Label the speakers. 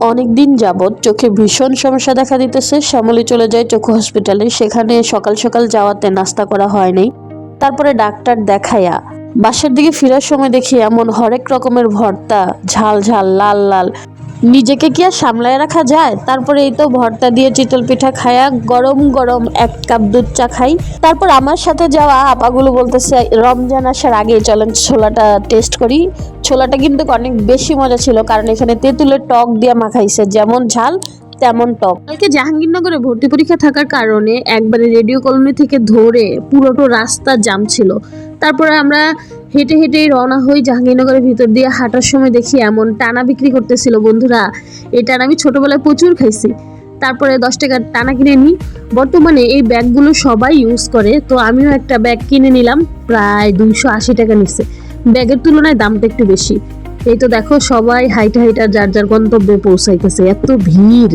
Speaker 1: অনেক দিন যাবৎ চোখে ভীষণ সমস্যা দেখা দিতেছে। শ্যামলী চলে যায় চক্ষু হসপিটালে সেখানে সকাল সকাল যাওয়াতে নাস্তা করা হয়নি তারপরে ডাক্তার দেখাইয়া বাসার দিকে ফেরার সময় দেখি এমন হরেক রকমের ভর্তা, ঝাল ঝাল, লাল লাল। নিজেকে কি আর সামলায় রাখা যায়? তারপরে এই তো ভর্তা দিয়ে চিতল পিঠা খায়া গরম গরম এক কাপ দুধ চা খাই। তারপর আমার সাথে যাওয়া আপাগুলো বলতেছে, রমজান আসার আগে চলেন ছোলাটা টেস্ট করি। ছোলাটা কিন্তু অনেক বেশি মজা ছিল, কারণ এখানে তেঁতুলের টক দিয়ে মাখাইছে, যেমন ঝাল তেমন টক। কালকে জাহাঙ্গীরনগরে ভর্তি পরীক্ষা থাকার কারণে একবারে রেডিও কলোনি থেকে ধরে পুরোটো রাস্তা জাম ছিল। তারপরে আমরা হেঁটে হেঁটেই রওনা হই জাহাঙ্গীরনগরের ভিতর দিয়ে হাঁটার সময় দেখি এমন টানা বিক্রি করতেছিল বন্ধুরা। এই টানা আমি ছোটবেলায় প্রচুর খাইছি। তারপরে দশ টাকার টানা কিনে নিই বর্তমানে এই ব্যাগগুলো সবাই ইউজ করে। তো আমিও একটা ব্যাগ কিনে নিলাম, প্রায় দুইশো আশি টাকা নিচ্ছে। ব্যাগের তুলনায় দামটা একটু বেশি। এই তো দেখো সবাই হাইটা হাইটা যার যার গন্তব্যে পৌঁছাইতেছে। এত ভিড়।